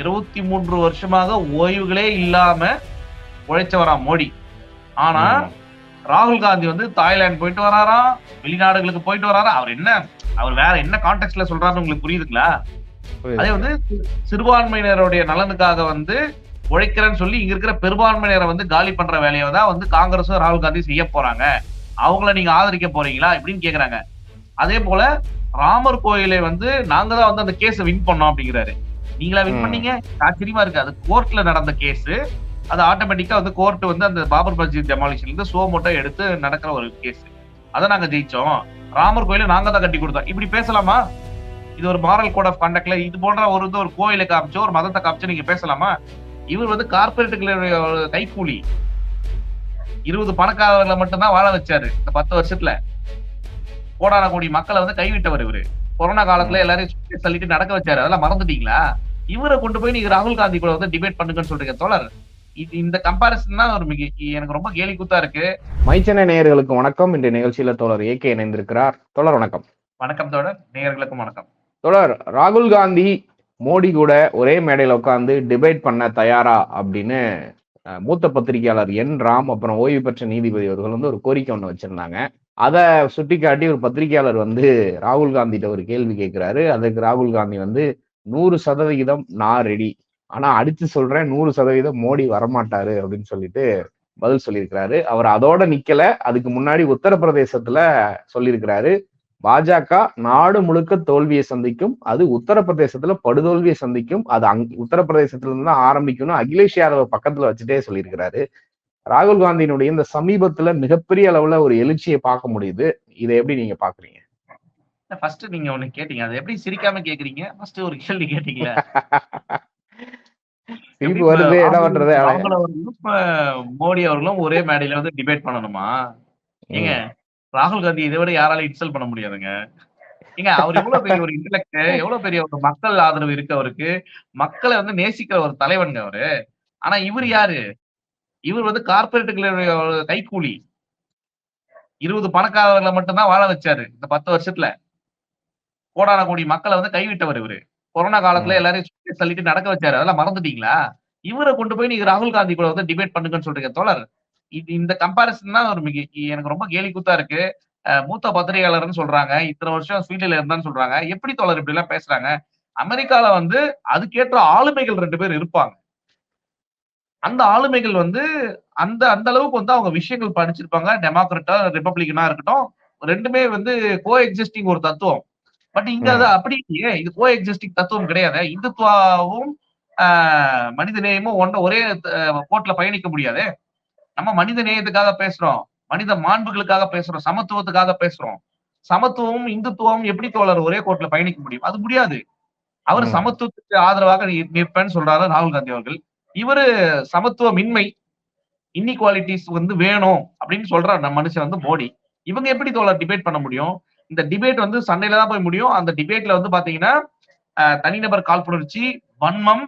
இருபத்தி மூன்று வருஷமாக ஓய்வுகளே இல்லாம உழைச்சவராம் மோடி. ஆனா ராகுல் காந்தி வந்து தாய்லாந்து போயிட்டு வராராம் வெளிநாடுகளுக்கு போயிட்டு வராரா? அவர் என்ன அவர் வேற என்ன கான்டெக்ட்ல சொல்றாருன்னு உங்களுக்கு புரியுதுங்களா? அதே வந்து சிறுபான்மையினருடைய நலனுக்காக வந்து உழைக்கிறேன்னு சொல்லி இங்க இருக்கிற பெரும்பான்மையினரை வந்து காலி பண்ற வேலையை தான் வந்து காங்கிரஸும் ராகுல் காந்தி செய்ய போறாங்க. அவங்கள நீங்க ஆதரிக்க போறீங்களா? இப்படின்னு கேக்குறாங்க. அதே போல ராமர் கோயிலை வந்து நாங்க தான் வந்து அந்த கேஸை வின் பண்ணோம் அப்படிங்கிறாரு. நீங்களா வின். பண்ணீங்க? ஆச்சரியமா இருக்கு. அது கோர்ட்ல நடந்த கேஸ் அது ஆட்டோமேட்டிக்கா வந்து கோர்ட் வந்து அந்த பாபர் மஸ்ஜித் டெமாலிஷன்ல இருந்து சோ மட்டும் எடுத்து நடக்கிற ஒரு கேஸ் அதை நாங்க ஜெயிச்சோம். ராமர் கோயிலை நாங்க தான் கட்டி கொடுத்தோம். இப்படி பேசலாமா? இது ஒரு மாரல் கோட் ஆஃப் கான்டாக்ட்ல இது போன்ற ஒரு இது ஒரு கோயிலை காமிச்சோ ஒரு மதத்தை காமிச்சோ நீங்க பேசலாமா? இவர் வந்து கார்பரேட்டுகளுடைய கைக்கூலி. இருபது பணக்காரர்களை மட்டும்தான் வாழ வச்சாரு இந்த பத்து வருஷத்துல. கோடான கோடி மக்களை வந்து கைவிட்டவர் இவரு. கொரோனா காலத்துல எல்லாரையும் தள்ளிட்டு நடக்க வச்சாரு. அதெல்லாம் மறந்துட்டீங்களா? இவரை கொண்டு போய் நீங்க ராகுல் காந்தி கூட வந்து டிபேட் பண்ணுங்கன்னு சொல்றீங்க. தோழர் இது இந்த கம்பாரிசன் தான் ஒரு மிக எனக்கு ரொம்ப கேலி கூத்தா இருக்கு. மைச்சனை நேயர்களுக்கு வணக்கம். இன்றைய நிகழ்ச்சியில தோழர் ஏகே இணைந்திருக்கிறார். தோழர் வணக்கம். வணக்கம் தோழர். நேயர்களுக்கும் வணக்கம். தோழர் ராகுல் காந்தி மோடி கூட ஒரே மேடையில உட்காந்து டிபேட் பண்ண தயாரா? அப்படின்னு மூத்த பத்திரிகையாளர் என் ராம் அப்புறம் ஓய்வு பெற்ற நீதிபதி அவர்கள் வந்து ஒரு கோரிக்கை ஒண்ணு வச்சிருந்தாங்க. அதை சுட்டிக்காட்டி ஒரு பத்திரிகையாளர் வந்து ராகுல் காந்திட்ட ஒரு கேள்வி கேட்கிறாரு அதுக்கு ராகுல் காந்தி வந்து நூறு சதவிகிதம் நான் ரெடி ஆனா அடிச்சு சொல்றேன் நூறு சதவீதம் மோடி வரமாட்டாரு. அப்படின்னு சொல்லிட்டு பதில் சொல்லியிருக்கிறாரு. அவர் அதோட நிக்கல. அதுக்கு முன்னாடி உத்தரப்பிரதேசத்துல சொல்லியிருக்கிறாரு பாஜக நாடு முழுக்க தோல்வியை சந்திக்கும். அது உத்தரப்பிரதேசத்துல படுதோல்வியை சந்திக்கும். அது அங் உத்தரப்பிரதேசத்துல இருந்து தான் ஆரம்பிக்கணும் அகிலேஷ் யாதவ பக்கத்துல வச்சுட்டே சொல்லியிருக்கிறாரு. ராகுல் காந்தியினுடைய இந்த சமீபத்துல மிகப்பெரிய அளவுல ஒரு எழுச்சியை பார்க்க முடியுது. இதை எப்படி நீங்க பாக்குறீங்க? ஃபர்ஸ்ட் நீங்க ஒண்ணு கேட்டீங்க. அது எப்படி சிரிக்காம கேக்குறீங்க? ஃபர்ஸ்ட் ஒரு கேள்வி கேட்டீங்களா சிரிப்பு வருது. என்ன பண்றது? மோடி அவர்களும் ஒரே மேடையில வந்து டிபேட் பண்ணணுமா? ஏங்க ராகுல் காந்தி இதை விட யாராலும் இன்சல்ட் பண்ண முடியாதுங்க. ஏங்க அவர் எவ்வளவு பெரிய ஒரு இன்டலெக்ட் எவ்வளவு பெரிய ஒரு மக்கள் ஆதரவு இருக்கு அவருக்கு? மக்களை வந்து நேசிக்கிற ஒரு தலைவனுங்க அவரு. ஆனா இவர் யாரு? இவர் வந்து கார்பரேட்டுகளுடைய கைக்கூலி இருபது பணக்காரர்களை மட்டும்தான் வாழ வச்சாரு இந்த பத்து வருஷத்துல. கோடான கோடி மக்களை வந்து கைவிட்டவர் இவரு. கொரோனா காலத்துல. எல்லாரையும் தள்ளிட்டு நடக்க வச்சாரு. அதெல்லாம் மறந்துட்டீங்களா? இவரை கொண்டு போய் நீங்க ராகுல் காந்தி கூட வந்து டிபேட் பண்ணுங்கன்னு சொல்றீங்க தோழர். இது இந்த கம்பாரிசன் தான் ஒரு மிக எனக்கு ரொம்ப கேலி கூத்தா இருக்கு. மூத்த பத்திரிகையாளர்னு சொல்றாங்க இத்தனை வருஷம் ஸ்வீட்ல இருந்தான்னு சொல்றாங்க. எப்படி தோழர் இப்படி எல்லாம் பேசுறாங்க? அமெரிக்கால வந்து அதுக்கேற்ற ஆளுமைகள் ரெண்டு பேர் இருப்பாங்க. அந்த ஆளுமைகள் வந்து அந்த அந்த அளவுக்கு வந்து அவங்க விஷயங்கள் படிச்சிருப்பாங்க. டெமோக்ரட்டா ரிப்பப்ளிகனா இருக்கட்டும் ரெண்டுமே வந்து கோ எக்ஸிஸ்டிங் ஒரு தத்துவம். பட் இங்க அது அப்படி இல்லையே. இது கோ எக்ஸிஸ்டிங் தத்துவம் கிடையாது. இந்துத்துவாவும் மனித நேயமும் ஒன்ற ஒரே கோட்ல பயணிக்க முடியாது. நம்ம மனித நேயத்துக்காக பேசுறோம். மனித மாண்புகளுக்காக பேசுறோம். சமத்துவத்துக்காக பேசுறோம். சமத்துவமும் இந்துத்துவமும் எப்படி தோழர் ஒரே கோட்ல பயணிக்க முடியும்? அது முடியாது. அவர். சமத்துவத்துக்கு ஆதரவாக நிற்பேன்னு சொல்றாரு ராகுல் காந்தி அவர்கள். இவரு சமத்துவமின்மை இன்இக்வாலிட்டிஸ் வந்து வேணும் அப்படின்னு சொல்ற நம்ம மனுஷன் வந்து மோடி. இவங்க எப்படி தோழர் டிபேட் பண்ண முடியும்? இந்த டிபேட் வந்து சண்டையில தான் போய் முடியும். அந்த டிபேட்ல வந்து பாத்தீங்கன்னா தனிநபர் காழ்ப்புணர்ச்சி வன்மம்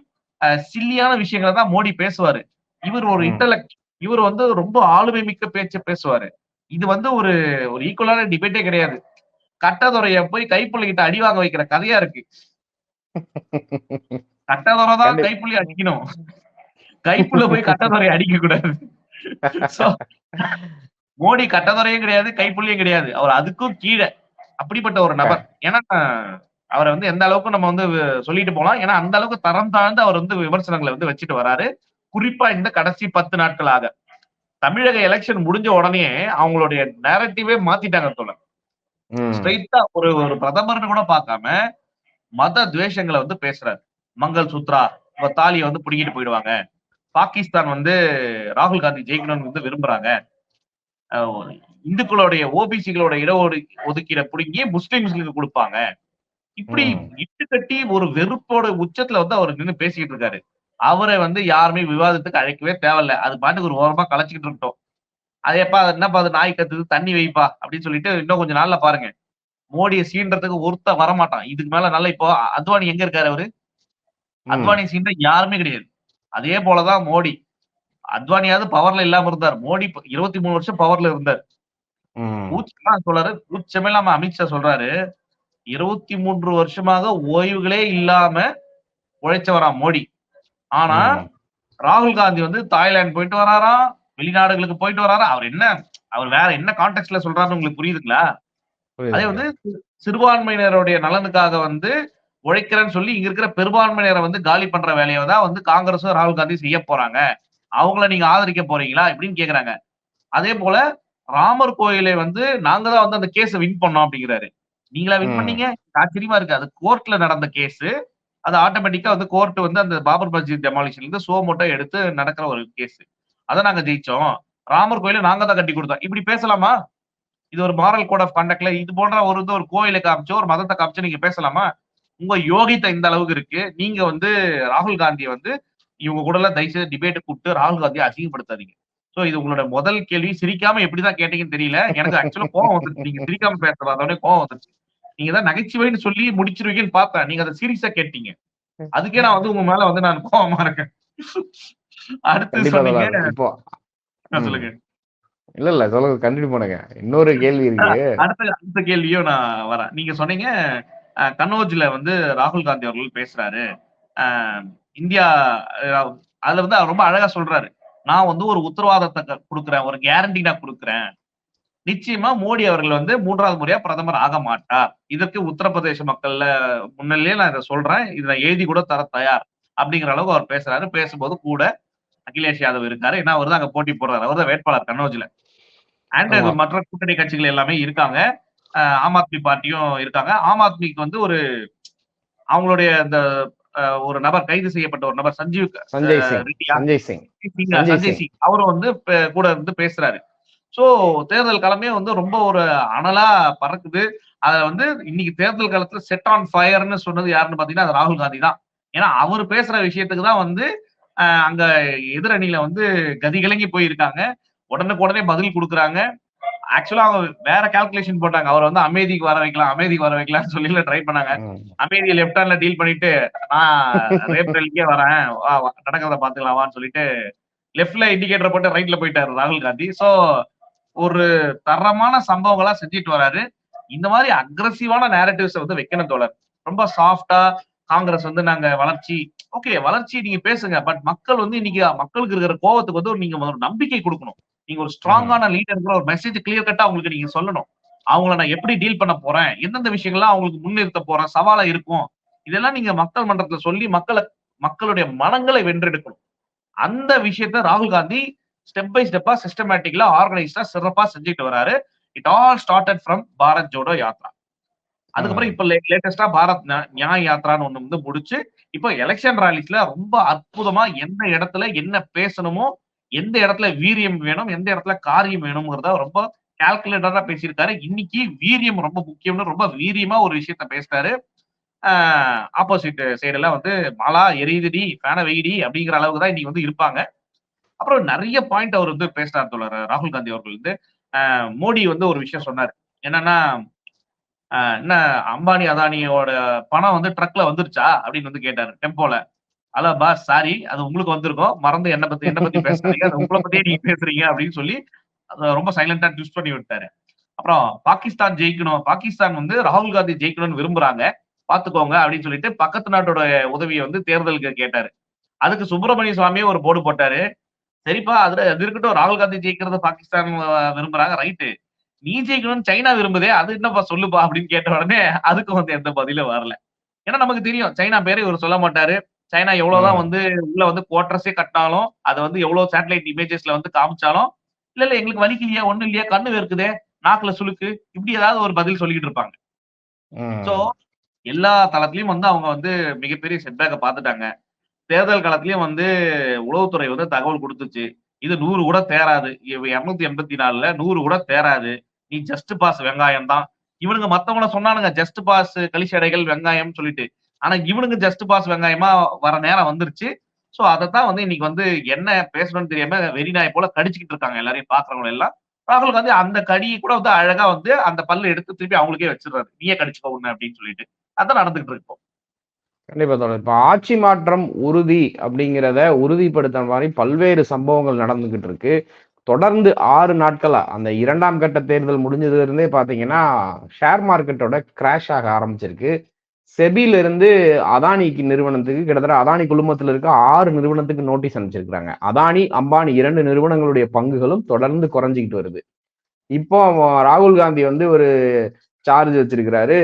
சில்லியான விஷயங்களை தான் மோடி பேசுவாரு. இவர் ஒரு. இன்டலெக்ட் இவர் வந்து ரொம்ப ஆளுமை மிக்க பேச்சு பேசுவாரு. இது வந்து ஒரு ஒரு ஈக்குவலான டிபேட்டே கிடையாது. கட்டதுறைய போய் கைப்புள்ளிக்கிட்ட அடி வாங்க வைக்கிற கதையா இருக்கு. கட்டதுறை தான். கைப்புள்ளி அடிக்கணும். கைப்புள்ள போய் கட்டதுறை அடிக்க கூடாது. மோடி கட்டதுறையும் கிடையாது கைப்புள்ளியும் கிடையாது. அவர் அதுக்கும் கீழே அப்படிப்பட்ட ஒரு நபர். ஏன்னா அவரை வந்து எந்த அளவுக்கு நம்ம வந்து சொல்லிட்டு போலாம் ஏன்னா அந்த அளவுக்கு தரம் தாழ்ந்து அவர் வந்து விமர்சனங்களை வந்து வச்சுட்டு வராரு. குறிப்பா இந்த கடைசி பத்து நாட்களாக. தமிழக எலெக்ஷன் முடிஞ்ச உடனே அவங்களுடைய நேரட்டிவே மாத்திட்டாங்க தோழர். ஸ்ட்ரைட்டா ஒரு ஒரு பிரதமர்னு கூட பார்க்காம மத துவேஷங்களை வந்து பேசுறாரு. மங்கள் சூத்ரா உங்க தாலியை வந்து பிடிக்கிட்டு போயிடுவாங்க. பாகிஸ்தான் வந்து ராகுல் காந்தி ஜெயிக்கணும்னு வந்து விரும்புறாங்க. இந்துக்களுடைய ஓபிசிகளோட இட ஒதுக்கீட பிடுங்கி முஸ்லிம்ஸ்களுக்கு கொடுப்பாங்க. இப்படி. இட்டு கட்டி ஒரு வெறுப்போட உச்சத்துல வந்து அவர் நின்னு பேசிக்கிட்டு இருக்காரு. அவரை வந்து யாருமே விவாதத்துக்கு அழைக்கவே தேவையில்ல. அது பாட்டுக்கு ஒரு ஓரமா கலைச்சிக்கிட்டு இருக்கட்டும். அது எப்பா அது என்னப்பா அது நாய் கத்துது தண்ணி வைப்பா அப்படின்னு சொல்லிட்டு இன்னும் கொஞ்சம் நாள்ல பாருங்க. மோடியை சீன்றதுக்கு ஒருத்த வரமாட்டான். இதுக்கு மேல நல்லா இப்போ அத்வானி எங்க இருக்காரு அவரு. அத்வானி சீன்ற யாருமே கிடையாது. அதே போலதான் மோடி. அத்வானியாவது பவர்ல இல்லாம இருந்தார். மோடி இருபத்தி மூணு வருஷம் பவர்ல இருந்தார். சொல்றாரு கூச்சமே இல்லாம அமித்ஷா சொல்றாரு. இருபத்தி மூன்று வருஷமாக ஓய்வுகளே இல்லாம உழைச்சவராம் மோடி. ஆனா. ராகுல் காந்தி வந்து தாய்லாந்து போயிட்டு வராராம் வெளிநாடுகளுக்கு போயிட்டு வராராம் அவர் என்ன அவர் வேற என்ன கான்டெக்ட்ல சொல்றாருன்னு உங்களுக்கு புரியுதுங்களா? அதே. வந்து சிறுபான்மையினருடைய நலனுக்காக வந்து உழைக்கிறேன்னு சொல்லி இங்க இருக்கிற பெரும்பான்மையினரை வந்து காலி பண்ற வேலையை தான் வந்து காங்கிரஸும் ராகுல் காந்தி செய்ய போறாங்க. அவங்கள நீங்க ஆதரிக்க போறீங்களா இப்படின்னு கேக்குறாங்க. அதே போல ராமர் கோயிலை வந்து நாங்க தான் வந்து அந்த கேஸை வின் பண்ணோம் அப்படிங்கிறாரு. நீங்களா வின். பண்ணீங்க? ஆச்சரியமா இருக்கு. அது கோர்ட்ல நடந்த கேஸ். அது ஆட்டோமேட்டிக்கா வந்து கோர்ட் வந்து அந்த பாபர் மஸ்ஜித் டெமாலிஷன்ல இருந்து சோ மட்டும் எடுத்து நடக்கிற ஒரு கேஸ். அதை நாங்க ஜெயிச்சோம். ராமர் கோயிலை நாங்க தான் கட்டி கொடுத்தோம். இப்படி பேசலாமா? இது ஒரு மாரல் கோட் ஆஃப் கண்டக்ட்ல இது போன்ற ஒரு இது ஒரு கோயிலை காமிச்சோ ஒரு மதத்தை காமிச்சோ நீங்க பேசலாமா? உங்க யோகித்தை இந்த அளவுக்கு இருக்கு. நீங்க வந்து ராகுல் காந்தியை வந்து இவங்க கூட எல்லாம் தயவுசெய்து டிபேட் கூப்பிட்டு ராகுல் காந்தியை அசிங்கப்படுத்தாதீங்க. சோ இது உங்களோட முதல் கேள்வி. சிரிக்காம எப்படிதான் கேட்டீங்கன்னு தெரியல. எனக்கு ஆக்சுவலா கோவம் வந்துருச்சு. நீங்க சிரிக்காம பேசுறதோட கோவம் வந்துருச்சு. நீங்க தான் நகைச்சுவைன்னு சொல்லி முடிச்சிருவீங்கன்னு பார்த்தேன். நீங்க அதை சீரியஸா கேட்டீங்க. அதுக்கே நான் வந்து உங்க மேல வந்து நான் கோவமா இருக்கேன். அடுத்து கண்டிப்பா சொன்னீங்க. சொல்லுங்க. இல்ல இல்ல சொல்லுங்க. கண்டினியூ பண்ணுங்க இன்னொரு கேள்வி இருக்கு. அடுத்த அடுத்த கேள்வியும் நான் வரேன். நீங்க சொன்னீங்க கன்னோஜ்ல வந்து ராகுல் காந்தி அவர்கள் பேசுறாரு. இந்தியா அதுல வந்து அவர் ரொம்ப அழகா சொல்றாரு. நான் வந்து ஒரு உத்தரவாதத்தை கொடுக்கிறேன் ஒரு கேரண்டி நான் கொடுக்கிறேன். நிச்சயமா மோடி அவர்கள் வந்து மூன்றாவது முறையா பிரதமர் ஆக மாட்டார். இதற்கு உத்தரப்பிரதேச மக்கள்ல முன்னிலேயே நான் இதை சொல்றேன். இதை நான் எழுதி கூட தர தயார். அப்படிங்கிற அளவுக்கு அவர் பேசுறாரு. பேசும்போது கூட அகிலேஷ் யாதவ் இருக்காரு. ஏன்னா அவர் தான் அங்க போட்டி போடுறாரு. அவர் தான் வேட்பாளர் கன்னோஜ்ல அண்ட். மற்ற கூட்டணி கட்சிகள் எல்லாமே இருக்காங்க. ஆம் ஆத்மி பார்ட்டியும் இருக்காங்க. ஆம் ஆத்மிக்கு வந்து ஒரு அவங்களுடைய இந்த அஹ், ஒரு நபர் கைது செய்யப்பட்ட ஒரு நபர் சஞ்சீவ் சஞ்சய் சிங். சஞ்சய் சிங். அவரும் வந்து கூட இருந்து பேசுறாரு. சோ தேர்தல் களமே வந்து ரொம்ப ஒரு அனலா பறக்குது. அத வந்து இன்னைக்கு தேர்தல் காலத்துல செட் ஆன் ஃபயர்னு சொன்னது யாருன்னு பாத்தீங்கன்னா அது ராகுல் காந்தி தான். ஏன்னா அவர் பேசுற விஷயத்துக்கு தான் வந்து அங்க எதிரணியில வந்து கதி கலங்கி போயிருக்காங்க. உடனுக்கு உடனே பதில் கொடுக்குறாங்க. ஆக்சுவலா அவங்க வேற கால்குலேஷன் போட்டாங்க. அவர் வந்து அமைதிக்கு வர வைக்கலாம் அமைதிக்கு வர வைக்கலாம்னு சொல்லி ட்ரை பண்ணாங்க. ம். அமைதியை லெஃப்ட் ஹேண்ட்ல டீல் பண்ணிட்டு நான் ரேப்ரேலுக்கே வரேன். நடக்கிறத பாத்துக்கலாம் வான்னு சொல்லிட்டு லெஃப்ட்ல இண்டிகேட்டர் போட்டு ரைட்ல போயிட்டாரு ராகுல் காந்தி. சோ ஒரு தரமான சம்பவங்களா செஞ்சுட்டு வராரு. இந்த மாதிரி அக்ரஸிவான நேரட்டிவ்ஸ் வந்து வைக்கணும் தோழர். ரொம்ப சாஃப்டா காங்கிரஸ் வந்து நாங்க வளர்ச்சி ஓகே வளர்ச்சி நீங்க பேசுங்க. பட் மக்கள் வந்து இன்னைக்கு மக்களுக்கு இருக்கிற கோவத்துக்கு வந்து நீங்க ஒரு நம்பிக்கை கொடுக்கணும். நீங்க ஒரு ஸ்ட்ராங்கான லீடருங்கிற ஒரு மெசேஜ் கிளியர் கட்டா அவங்களுக்கு நீங்க சொல்லணும். அவங்கள நான் எப்படி டீல் பண்ண போறேன்? எந்தெந்த விஷயங்கள்லாம் அவங்களுக்கு முன்னிறுத்த போறேன்? சவாலா இருக்கும்? இதெல்லாம் நீங்க மக்கள் மன்றத்துல சொல்லி மக்களை மக்களுடைய மனங்களை வென்றெடுக்கணும். அந்த விஷயத்த ராகுல் காந்தி ஸ்டெப் பை ஸ்டெப்பா சிஸ்டமேட்டிக்கலா ஆர்கனைஸ்டா சிறப்பா செஞ்சுட்டு வராரு. It all started from Bharat Jodo Yatra அதுக்கப்புறம் இப்ப லேட்டஸ்டா பாரத் நியாய் யாத்ரான்னு ஒண்ணு வந்து முடிச்சு இப்போ எலெக்ஷன் ராலிஸ்ல ரொம்ப அற்புதமா எந்த இடத்துல என்ன பேசணுமோ எந்த இடத்துல வீரியம் வேணும் எந்த இடத்துல காரியம் வேணுங்கிறத ரொம்ப கால்குலேட்டரா பேசியிருக்காரு. இன்னைக்கு வீரியம் ரொம்ப முக்கியம்னு ரொம்ப வீரியமா ஒரு விஷயத்த பேசிட்டாரு ஆப்போசிட் சைடுல வந்து மலா எரியுதுடி ஃபேனை வெயிடி அப்படிங்கிற அளவுக்கு தான் இன்னைக்கு வந்து இருப்பாங்க. அப்புறம் நிறைய பாயிண்ட் அவர் வந்து பேசினார் தோழர் ராகுல் காந்தி அவர்கள் வந்து மோடி வந்து ஒரு விஷயம் சொன்னார். என்னன்னா என்ன அம்பானி அதானியோட பணம் வந்து ட்ரக்ல வந்துருச்சா? அப்படின்னு வந்து கேட்டாரு டெம்போல ஹலோ பாஸ் சாரி அது உங்களுக்கு வந்திருக்கும். மறந்து என்ன பத்தி என்ன பத்தி பேசுறீங்க அது உங்களை பத்தியே நீங்க பேசுறீங்க அப்படின்னு சொல்லி அதை ரொம்ப சைலண்டா ட்விஸ்ட் பண்ணி விட்டாரு. அப்புறம் பாகிஸ்தான் ஜெயிக்கணும். பாகிஸ்தான் வந்து ராகுல் காந்தி ஜெயிக்கணும்னு விரும்புறாங்க. பாத்துக்கோங்க அப்படின்னு சொல்லிட்டு பக்கத்து நாட்டோட உதவியை வந்து தேர்தலுக்கு கேட்டாரு. அதுக்கு சுப்பிரமணிய சுவாமியே ஒரு போர்டு போட்டாரு. சரிப்பா அதுல அது இருக்கட்டும். ராகுல் காந்தி ஜெயிக்கிறத பாகிஸ்தான் விரும்புறாங்க. ரைட்டு நீ ஜெயிக்கணும்னு சைனா விரும்புதே அது என்னப்பா சொல்லுப்பா அப்படின்னு கேட்ட உடனே அதுக்கு வந்து எந்த பதிலும் வரல. ஏன்னா நமக்கு தெரியும் சைனா பேரு இவர் சொல்ல மாட்டாரு. சைனா எவ்வளவுதான். வந்து உள்ள வந்து குவார்டர்ஸே கட்டினாலும் அதை வந்து எவ்வளவு சேட்டலைட் இமேஜஸ்ல வந்து காமிச்சாலும் இல்ல இல்ல எங்களுக்கு வலிக்கலையா ஒண்ணு இல்லையா கண்ணு வேர்க்குதே நாக்குல சுளுக்கு இப்படி ஏதாவது ஒரு பதில் சொல்லிக்கிட்டு இருப்பாங்க. சோ எல்லா தளத்திலயும் வந்து அவங்க வந்து மிகப்பெரிய செட்பேக்கை பார்த்துட்டாங்க. தேர்தல் காலத்திலயும் வந்து உளவுத்துறை வந்து தகவல் கொடுத்துச்சு. இது நூறு கூட தேராது. இருநூத்தி எண்பத்தி நாலுல நூறு கூட தேராது. நீ ஜஸ்ட் பாஸ் வெங்காயம் தான் இவனுங்க மத்தவங்கள சொன்னானுங்க ஜஸ்ட் பாஸ் கலிச்சடைகள் வெங்காயம் சொல்லிட்டு. ஆனா இவனுங்க ஜஸ்ட் பாஸ் வெங்காயமா வர நேரம் வந்துருச்சு. சோ அதைத்தான் வந்து இன்னைக்கு வந்து என்ன பேசணும்னு தெரியாம வெறிநாய் போல கடிச்சுக்கிட்டு இருக்காங்க எல்லாரையும் பாக்குறவங்க எல்லாம். ராகுல் காந்தி அந்த கடியை கூட வந்து அழகா வந்து அந்த பல்லு எடுத்து திருப்பி அவங்களுக்கே வச்சிடுறாரு. நீயே கடிச்சுக்கோ உன்னை அப்படின்னு சொல்லிட்டு. அதான் நடந்துகிட்டு இருக்கோம் கண்டிப்பா தோழர். இப்ப ஆட்சி மாற்றம் உறுதி அப்படிங்கிறத உறுதிப்படுத்துற மாதிரி பல்வேறு சம்பவங்கள் நடந்துகிட்டு இருக்கு. தொடர்ந்து ஆறு நாட்களா அந்த இரண்டாம் கட்ட தேர்தல் முடிஞ்சதுல இருந்தே பாத்தீங்கன்னா ஷேர் மார்க்கெட்டோட கிராஷ் ஆக ஆரம்பிச்சிருக்கு. செபில இருந்து அதானிக்கு நிறுவனத்துக்கு கிட்டத்தட்ட அதானி குழுமத்துல இருக்க ஆறு நிறுவனத்துக்கு நோட்டீஸ் அனுப்பிச்சிருக்காங்க அதானி அம்பானி இரண்டு நிறுவனங்களுடைய பங்குகளும் தொடர்ந்து குறைஞ்சிக்கிட்டு வருது. இப்போ ராகுல் காந்தி வந்து ஒரு சார்ஜ் வச்சிருக்கிறாரு.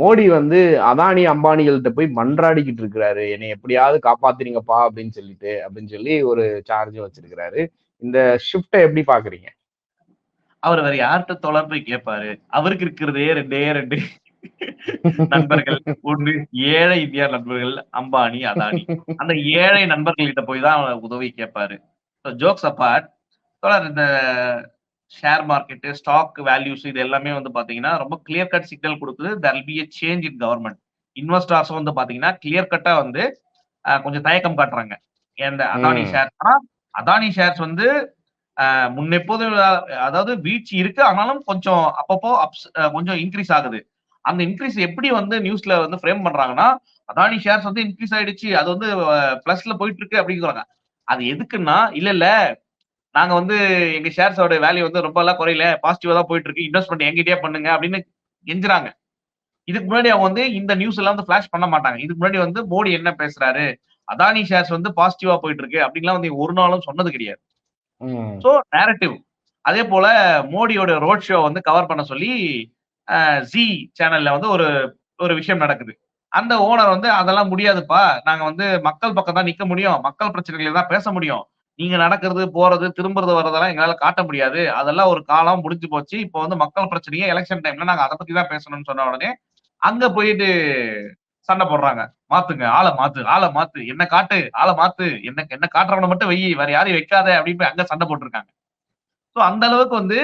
மோடி வந்து அதானி அம்பானிகள்கிட்ட போய் மன்றாடிக்கிட்டு இருக்கிறாரு. என்னை எப்படியாவது காப்பாத்துறீங்கப்பா அப்படின்னு சொல்லிட்டு அப்படின்னு சொல்லி ஒரு சார்ஜ் வச்சிருக்கிறாரு. இந்த ஷிஃப்டை எப்படி பாக்குறீங்க? அவர் வேற யார்கிட்ட தொடர்பு கேட்பாரு? அவருக்கு இருக்கிறதே ரெண்டே ரெண்டு நண்பர்கள் ஒன்று ஏழை இந்தியா நண்பர்கள் அம்பானி அதானி. அந்த ஏழை நண்பர்கள் கிட்ட போய் தான் உதவி கேட்பாரு. ஜோக்ஸ் அப்பார்ட் இந்த ஷேர் மார்க்கெட் ஸ்டாக் வேல்யூஸ் இது எல்லாமே வந்து பாத்தீங்கன்னா ரொம்ப கிளியர் கட் சிக்னல் கொடுக்குது. There be a change in government இன்வெஸ்டர்ஸும் வந்து பாத்தீங்கன்னா கிளியர் கட்டா வந்து கொஞ்சம் தயக்கம் காட்டுறாங்க. இந்த அதானி. ஷேர் அதானி ஷேர்ஸ் வந்து அஹ், முன்னெப்போது அதாவது வீழ்ச்சி இருக்கு. ஆனாலும் கொஞ்சம் அப்பப்போ அஹ், கொஞ்சம் இன்க்ரீஸ் ஆகுது. அந்த இன்க்ரீஸ் எப்படி வந்து நியூஸ்ல வந்து ஃப்ரேம் பண்றாங்கன்னா அதானி ஷேர்ஸ் வந்து இன்க்ரீஸ் ஆயிடுச்சு அது வந்து பிளஸ்ல போயிட்டு இருக்கு அப்படிங்கிறாங்க அது எதுக்குன்னா இல்ல இல்ல நாங்க வந்து எங்க ஷேர்ஸோட வேல்யூ வந்து ரொம்ப எல்லாம் குறையல பாசிட்டிவா தான் போயிட்டு இருக்கு இன்வெஸ்ட்மெண்ட் எங்கிட்டே பண்ணுங்க அப்படின்னு கெஞ்சுறாங்க இதுக்கு முன்னாடி அவங்க வந்து இந்த நியூஸ் எல்லாம் வந்து ஃபிளாஷ் பண்ண மாட்டாங்க. இதுக்கு முன்னாடி வந்து மோடி என்ன பேசுறாரு? அதானி ஷேர்ஸ் வந்து பாசிட்டிவா போயிட்டு இருக்கு அப்படின்லாம் வந்து ஒரு நாளும் சொன்னது கிடையாது. ஸோ நேரட்டிவ் அதே போல மோடியோட ரோட் ஷோ வந்து கவர் பண்ண சொல்லி ஜி சேனல்ல வந்து ஒரு ஒரு விஷயம் நடக்குது. அந்த ஓனர் வந்து அதெல்லாம் முடியாதுப்பா. நாங்க வந்து மக்கள் பக்கம் தான் நிக்க முடியும். மக்கள் பிரச்சனைகளை தான் பேச முடியும். நீங்க நடக்கிறது போறது திரும்புறது வர்றதெல்லாம் எங்களால காட்ட முடியாது. அதெல்லாம் ஒரு காலம் முடிஞ்சு போச்சு. இப்போ வந்து மக்கள் பிரச்சனையே எலெக்ஷன் டைம்ல நாங்க அதை பத்தி தான் பேசணும்னு சொன்ன உடனே அங்க போயிட்டு சண்டை போடுறாங்க. மாத்துங்க. ஆளை மாத்து. ஆளை மாத்து. என்ன காட்டு. ஆளை மாத்து. என்ன என்ன காட்டுறவனை மட்டும் வெயி. வேற யாரையும் வைக்காத அப்படின்னு அங்க சண்டை போட்டிருக்காங்க. ஸோ அந்த அளவுக்கு வந்து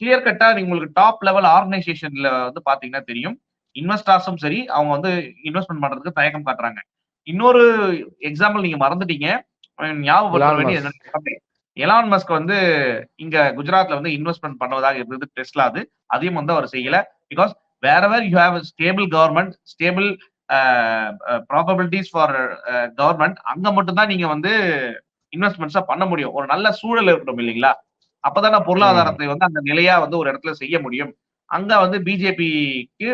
கிளியர் கட்டா நீங்க உங்களுக்கு டாப் லெவல் ஆர்கனைசேஷன்ல வந்து பாத்தீங்கன்னா தெரியும். இன்வெஸ்டர்ஸும் சரி அவங்க வந்து இன்வெஸ்ட்மெண்ட் பண்றதுக்கு தயக்கம் காட்டுறாங்க. இன்னொரு எக்ஸாம்பிள் நீங்க மறந்துட்டீங்க. ஞாபகப்படுத்த வேண்டிய எலான் மஸ்க் வந்து இங்க குஜராத்ல வந்து இன்வெஸ்ட்மெண்ட் பண்ணுவதாக இருந்தது டெஸ்லா அது. அதையும் வந்து அவர் செய்யல. Because wherever you have stable government stable probabilities for government அங்க மட்டும்தான் நீங்க வந்து இன்வெஸ்ட்மெண்ட்ஸா பண்ண முடியும். ஒரு நல்ல சூழல் இருக்கணும் இல்லைங்களா? அப்பதானே பொருளாதாரத்தை வந்து அந்த நிலையா வந்து ஒரு இடத்துல செய்ய முடியும். அங்க வந்து பிஜேபிக்கு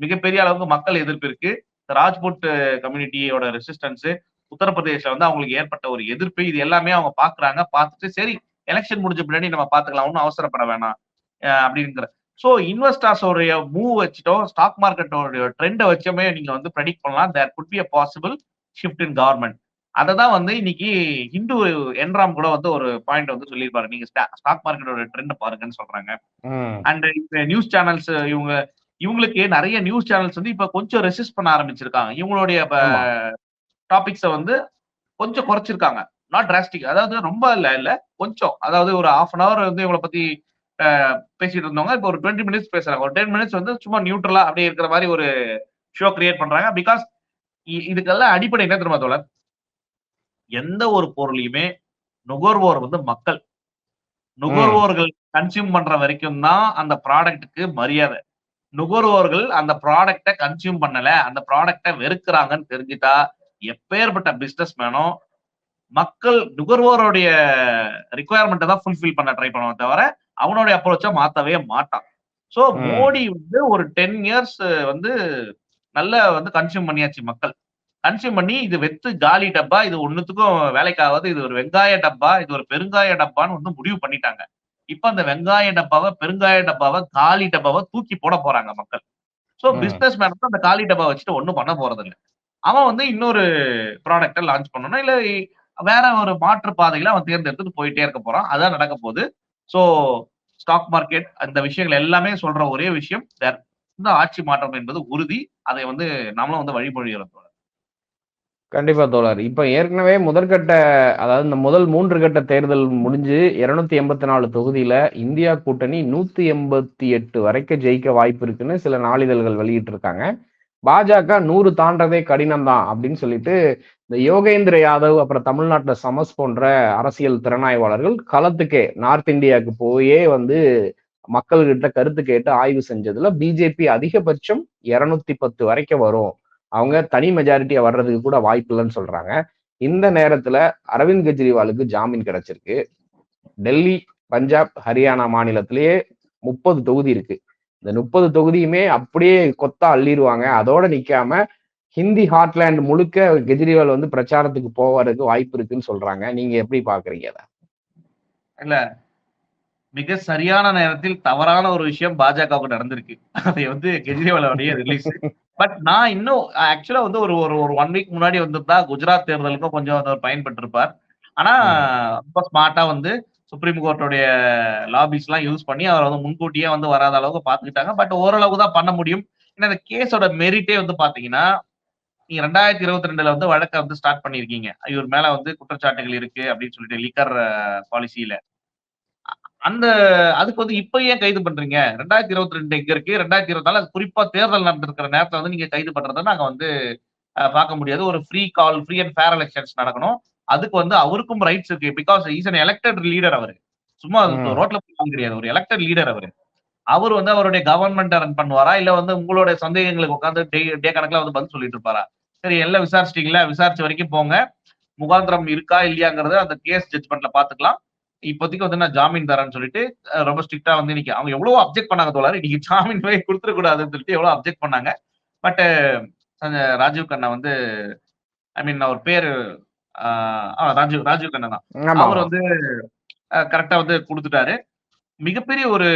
மிகப்பெரிய அளவுக்கு மக்கள் எதிர்ப்பு இருக்கு. ராஜ்புட் கம்யூனிட்டியோட ரெசிஸ்டன்ஸ் உத்தரப்பிரதேசல வந்து அவங்களுக்கு ஏற்பட்ட ஒரு எதிர்ப்பு இது எல்லாமே அவங்க பாக்குறாங்க பார்த்துட்டு சரி எலெக்ஷன் முடிஞ்ச பின்னாடி நம்ம பாத்துக்கலாம் ஒன்றும் அவசரப்பட வேணாம் அப்படிங்கிற. ஸோ இன்வெஸ்டர்ஸோடைய மூவ் வச்சுட்டோ ஸ்டாக் மார்க்கெட்டோட ட்ரெண்டை வச்சுமே நீங்க வந்து ப்ரெடிக்ட் பண்ணலாம். There could be a possible shift in government அதை தான் வந்து இன்னைக்கு ஹிந்து என்ராம் கூட வந்து ஒரு பாயிண்ட் வந்து சொல்லியிருப்பாரு. நீங்க ஸ்டாக் மார்க்கெட்டோட ட்ரெண்ட் பாருங்கன்னு சொல்றாங்க. அண்ட் இந்த நியூஸ் சேனல்ஸ் இவங்க இவங்களுக்கு நிறைய நியூஸ் சேனல்ஸ் வந்து இப்ப கொஞ்சம் ரெசிஸ்ட் பண்ண ஆரம்பிச்சிருக்காங்க. இவங்களுடைய. டாபிக்ஸை வந்து கொஞ்சம் குறைச்சிருக்காங்க. நாட் டிராஸ்டிக் அதாவது ரொம்ப இல்ல இல்ல. கொஞ்சம். அதாவது ஒரு ஹாஃப் அன் ஹவர் வந்து இவங்களை பத்தி பேசிட்டு இருந்தவங்க இப்போ ஒரு டுவெண்ட்டி மினிட்ஸ் பேசுறாங்க. ஒரு டென் மினிட்ஸ் வந்து சும்மா நியூட்ரலா அப்படியே இருக்கிற மாதிரி ஒரு ஷோ கிரியேட் பண்றாங்க. பிகாஸ் இதுக்கெல்லாம் அடிப்படை என்ன தெரியுமா தோழர்? எந்த ஒரு பொருளையுமே நுகர்வோர் வந்து மக்கள். நுகர்வோர்கள் கன்சியூம் பண்ற வரைக்கும் தான் அந்த ப்ராடக்ட்டுக்கு மரியாதை. நுகர்வோர்கள் அந்த ப்ராடக்ட்டை கன்சியூம் பண்ணல அந்த ப்ராடக்ட்டை வெறுக்கிறாங்கன்னு தெரிஞ்சுட்டா எப்பேற்பட்ட பிசினஸ் மேனும் மக்கள் நுகர்வோருடைய ரிக்குவயர்மெண்ட்டை தான் ஃபுல்ஃபில் பண்ண ட்ரை பண்ணுவான் தவிர அவனுடைய அப்ரோச்சை மாத்தவே மாட்டான். ஸோ. மோடி வந்து ஒரு டென் இயர்ஸ் வந்து நல்ல வந்து கன்சியூம் பண்ணியாச்சு மக்கள். கன்சியூம் பண்ணி இது வெத்து காலி டப்பா இது ஒண்ணுத்துக்கும் வேலைக்காகாது. இது ஒரு வெங்காய டப்பா இது ஒரு பெருங்காய டப்பான்னு வந்து முடிவு பண்ணிட்டாங்க. இப்ப அந்த வெங்காய டப்பாவை பெருங்காய டப்பாவை காலி டப்பாவை தூக்கி போட போறாங்க மக்கள். சோ ம். பிசினஸ் மேன் அந்த காலி டப்பா வச்சுட்டு ஒண்ணும் பண்ண போறது இல்ல அவன் வந்து இன்னொரு ப்ராடக்ட்டை லான்ச் பண்ணணும். இல்ல வேற ஒரு மாற்று பாதையில அவன் தேர்ந்தெடுத்துட்டு போயிட்டே இருக்க போறான். அதான் நடக்க போகுது. சோ ஸ்டாக் மார்க்கெட் அந்த விஷயங்கள் எல்லாமே சொல்ற ஒரே விஷயம் இந்த ஆட்சி மாற்றம் என்பது உறுதி. அதை வந்து நம்மளும் வந்து வழிமொழிகிறோம். கண்டிப்பா தோழர். இப்ப ஏற்கனவே முதற்கட்ட அதாவது இந்த முதல் மூன்று கட்ட தேர்தல் முடிஞ்சு இருநூத்தி எண்பத்தி நாலு தொகுதியில இந்தியா கூட்டணி நூத்தி எண்பத்தி எட்டு வரைக்கும் ஜெயிக்க வாய்ப்பு இருக்குன்னு சில நாளிதழ்கள் வெளியிட்டு இருக்காங்க பாஜக நூறு தாண்டதே கடினம் தான் அப்படின்னு சொல்லிட்டு இந்த யோகேந்திர யாதவ் அப்புறம் தமிழ்நாட்டில் சமஸ் போன்ற அரசியல் திறனாய்வாளர்கள் களத்துக்கே நார்த் இந்தியாவுக்கு போயே வந்து மக்கள்கிட்ட கருத்து கேட்டு ஆய்வு செஞ்சதுல பிஜேபி அதிகபட்சம் இருநூத்தி பத்து வரைக்கும் வரும். அவங்க தனி மெஜாரிட்டியா வர்றதுக்கு கூட வாய்ப்பு இல்லைன்னு சொல்றாங்க. இந்த நேரத்துல அரவிந்த் கெஜ்ரிவாலுக்கு ஜாமீன் கிடைச்சிருக்கு. டெல்லி பஞ்சாப் ஹரியானா மாநிலத்திலேயே முப்பது தொகுதி இருக்கு. இந்த முப்பது தொகுதியுமே அப்படியே கொத்தா அள்ளிடுவாங்க அதோட நிக்காம ஹிந்தி ஹார்ட்லேண்ட் முழுக்க கெஜ்ரிவால் வந்து பிரச்சாரத்துக்கு போவதுக்கு வாய்ப்பு இருக்குன்னு சொல்றாங்க. நீங்க எப்படி பாக்குறீங்க அதை? இல்ல மிக சரியான நேரத்தில் தவறான ஒரு விஷயம் பாஜகவுக்கு நடந்திருக்கு. அதை வந்து கெஜ்ரிவாலுடைய ரிலீஸ் பட் நான் இன்னும் ஆக்சுவலா வந்து ஒரு ஒரு ஒரு ஒன் வீக் முன்னாடி வந்திருந்தா குஜராத் தேர்தலுக்கும் கொஞ்சம் அவர் பயன்பட்டிருப்பார். ஆனா ரொம்ப ஸ்மார்ட்டா வந்து சுப்ரீம் கோர்ட்டுடைய லாபிஸ் எல்லாம் யூஸ் பண்ணி அவர் வந்து முன்கூட்டியே வந்து வராத அளவுக்கு பாத்துக்கிட்டாங்க பட் ஓரளவுக்கு தான் பண்ண முடியும். ஏன்னா இந்த கேஸோட மெரிட்டே வந்து பாத்தீங்கன்னா நீங்க ரெண்டாயிரத்தி இருபத்தி ரெண்டுல வந்து வழக்கை வந்து ஸ்டார்ட் பண்ணிருக்கீங்க இவர் மேல வந்து குற்றச்சாட்டுகள் இருக்கு அப்படின்னு சொல்லிட்டு லிக்கர் பாலிசியில அந்த அதுக்கு வந்து இப்ப ஏன் கைது பண்றீங்க? ரெண்டாயிரத்தி இருபத்தி ரெண்டு எங்க இருக்கு. ரெண்டாயிரத்தி இருபத்தி நாலு அது குறிப்பா தேர்தல் நடந்திருக்கிற நேரத்துல வந்து நீங்க கைது பண்றதை நாங்க வந்து பார்க்க முடியாது. ஒரு free call free and fair elections நடக்கணும். அதுக்கு வந்து அவருக்கும் ரைட்ஸ் இருக்கு. Because is an elected leader அவரு. சும்மா. ரோட்ல போய் கிடையாது. ஒரு எலெக்டட் லீடர் அவரு. அவர் வந்து அவருடைய கவர்மெண்ட் ரன் பண்ணுவாரா? இல்ல வந்து உங்களுடைய சந்தேகங்களுக்கு உட்காந்து டே டே கணக்குல வந்து பதில் சொல்லிட்டு இருப்பாரா? சரி எல்லாம் விசாரிச்சிட்டீங்களா? விசாரிச்ச வரைக்கும் போங்க. முகாந்திரம் இருக்கா? இல்லையாங்கிறத அந்த கேஸ் ஜட்மெண்ட்ல பாத்துக்கலாம் இப்போதைக்கு வந்து நான் ஜாமீன் தரேன்னு சொல்லிட்டு ரொம்ப ஸ்ட்ரிக்டா வந்து இன்னைக்கு அவங்க எவ்வளவு அப்செக்ட் பண்ணாங்க தோழர். இன்னைக்கு ஜாமீன் போய் கொடுத்துட கூடாதுன்னு சொல்லிட்டு எவ்வளவு அப்செக்ட் பண்ணாங்க. பட் ராஜீவ் கண்ணா வந்து ஐ மீன் அவர் பேரு ராஜீவ் ராஜீவ் கண்ணா தான். அவர் வந்து கரெக்டா வந்து கொடுத்துட்டாரு. மிகப்பெரிய ஒரு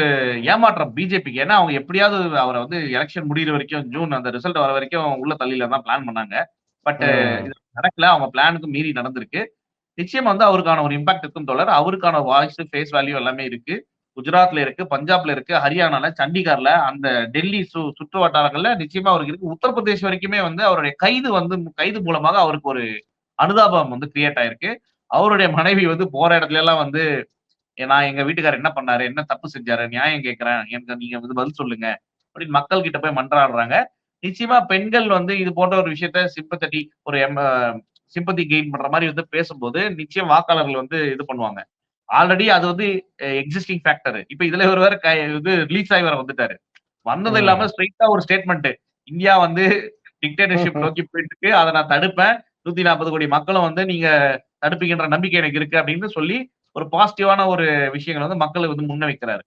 ஏமாற்றம் பிஜேபிக்கு. ஏன்னா அவங்க எப்படியாவது அவரை வந்து எலெக்ஷன் முடியிற வரைக்கும் ஜூன் அந்த ரிசல்ட் வர வரைக்கும் உள்ள தள்ளியில தான் பிளான் பண்ணாங்க. பட். இது நடக்கல. அவங்க பிளானுக்கு மீறி நடந்திருக்கு. நிச்சயமா வந்து அவருக்கான ஒரு இம்பாக்ட் இருக்கும் தொடர் அவருக்கான வாய்ஸ் ஃபேஸ் வேல்யூ எல்லாமே இருக்கு. குஜராத்ல இருக்கு பஞ்சாப்ல இருக்கு ஹரியானால சண்டிகார்ல அந்த டெல்லி சு சுற்று வட்டாரங்கள்ல நிச்சயமா அவருக்கு இருக்கு. உத்தரப்பிரதேஷ் வரைக்குமே வந்து அவருடைய கைது வந்து கைது மூலமாக அவருக்கு ஒரு அனுதாபம் வந்து கிரியேட் ஆயிருக்கு. அவருடைய மனைவி வந்து போற இடத்துல எல்லாம் வந்து "ஏ, நான் எங்க வீட்டுக்காரர் என்ன பண்ணாரு? என்ன தப்பு செஞ்சாரு? நியாயம் கேட்கிறேன் எனக்கு நீங்க வந்து பதில் சொல்லுங்க. அப்படின்னு மக்கள் கிட்ட போய் மன்றாடுறாங்க. நிச்சயமா பெண்கள் வந்து இது போன்ற ஒரு விஷயத்த சிம்பத்தட்டி ஒரு சிம்பத்தி கெயின் பண்ற மாதிரி வந்து பேசும்போது நிச்சயம் வாக்காளர்கள் வந்து இது பண்ணுவாங்க. ஆல்ரெடி அது வந்து எக்ஸிஸ்டிங் ஃபேக்டர் இப்ப இதுல ஒரு வேற இது ரிலீஸ் ஆகி வர வந்துட்டாரு. வந்தது. இல்லாம ஸ்ட்ரைட்டா ஒரு ஸ்டேட்மெண்ட் இந்தியா வந்து டிக்டேட்டர்ஷிப் நோக்கி போயிட்டு இருக்கு அதை நான் தடுப்பேன். நூத்தி நாற்பது கோடி மக்களும் வந்து நீங்க தடுப்பீங்கன்ற நம்பிக்கை எனக்கு இருக்கு அப்படின்னு சொல்லி ஒரு பாசிட்டிவான ஒரு விஷயங்களை வந்து மக்களுக்கு வந்து முன்ன வைக்கிறாரு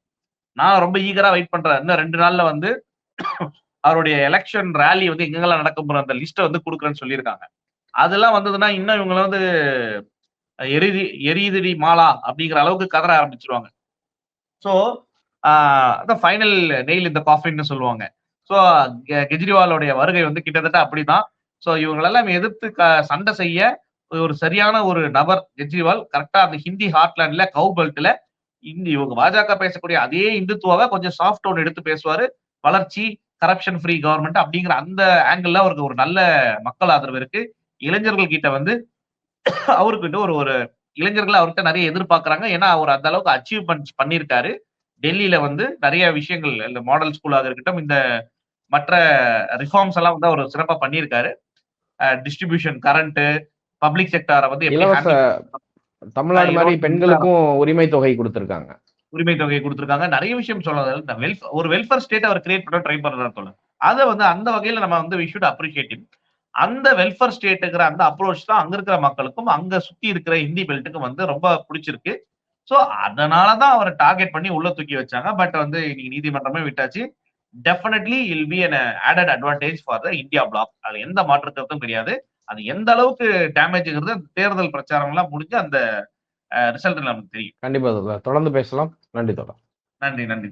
நான் ரொம்ப ஈகரா வெயிட் பண்றேன். இன்னும் ரெண்டு நாள்ல வந்து அவருடைய எலெக்ஷன் ரேலி வந்து எங்கெங்கெல்லாம் நடக்க போற அந்த லிஸ்ட்டை வந்து கொடுக்குறேன்னு சொல்லியிருக்காங்க. அதெல்லாம் வந்ததுன்னா இன்னும் இவங்களை வந்து எரிதி எரியுதிரி மாலா அப்படிங்கிற அளவுக்கு கதற ஆரம்பிச்சிருவாங்க. ஸோ அதான் ஃபைனல் நெயில் இந்த காஃபின்னு சொல்லுவாங்க. ஸோ கெஜ்ரிவாலோடைய வருகை வந்து கிட்டத்தட்ட அப்படிதான். ஸோ இவங்களெல்லாம் எதிர்த்து க- சண்டை செய்ய ஒரு சரியான ஒரு நபர் கெஜ்ரிவால் கரெக்டா அந்த ஹிந்தி ஹார்ட்லேண்ட்ல கவு பெல்ட்ல இந்த இவங்க பாஜக பேசக்கூடிய அதே இந்துத்துவாவை கொஞ்சம் சாஃப்ட் டோன் எடுத்து பேசுவாரு. வளர்ச்சி கரப்ஷன் ஃப்ரீ கவர்மெண்ட் அப்படிங்கிற அந்த ஆங்கிள் அவருக்கு ஒரு நல்ல மக்கள் ஆதரவு இருக்கு. இளைஞர்கள் கிட்ட வந்து அவர்கிட்ட ஒரு ஒரு இளைஞர்கள் அவர்கிட்ட நிறைய எதிர்பார்க்கறாங்க. ஏன்னா அவர் அந்த அளவுக்கு அச்சீவ்மெண்ட்ஸ் பண்ணியிருக்காரு. டெல்லியில வந்து நிறைய விஷயங்கள் இந்த மாடல் ஸ்கூலாக இருக்கட்டும் இந்த மற்ற ரிஃபார்ம்ஸ் எல்லாம் வந்து அவர் சிறப்பா பண்ணியிருக்காரு. டிஸ்ட்ரிபியூஷன் கரண்ட் பப்ளிக் செக்டாரை வந்து இலவச தமிழ்நாடு மாதிரி பெண்களுக்கும் உரிமை தொகை கொடுத்திருக்காங்க. உரிமை தொகை கொடுத்திருக்காங்க. நிறைய விஷயம் வெல்ஃப் ஒரு வெல்ஃபேர் ஸ்டேட் அவர் கிரியேட் பண்ண ட்ரை பண்றாரு சொல்ல அதை வந்து அந்த வகையில நம்ம வந்து விஷுட் அப்ரிஷியேட் அந்த வெல்ஃபேர் ஸ்டேட்டுங்கிற அந்த அப்ரோச் தான் அங்க இருக்கிற மக்களுக்கும் அங்க சுத்தி இருக்கிற இந்தி பெல்ட்டுக்கும் வந்து ரொம்ப பிடிச்சிருக்கு. சோ அதனாலதான் அவரை டார்கெட் பண்ணி உள்ள தூக்கி வச்சாங்க. பட் வந்து இன்னைக்கு நீதிமன்றமே விட்டாச்சு. Definitely will be an added advantage for the India bloc அது எந்த மாற்று கருத்தும் கிடையாது. அது எந்த அளவுக்கு டேமேஜ்ங்கிறது தேர்தல் பிரச்சாரம் எல்லாம் முடிஞ்சு அந்த ரிசல்ட் நமக்கு தெரியும். கண்டிப்பா தொடர்ந்து பேசலாம். நன்றி தோழர். நன்றி நன்றி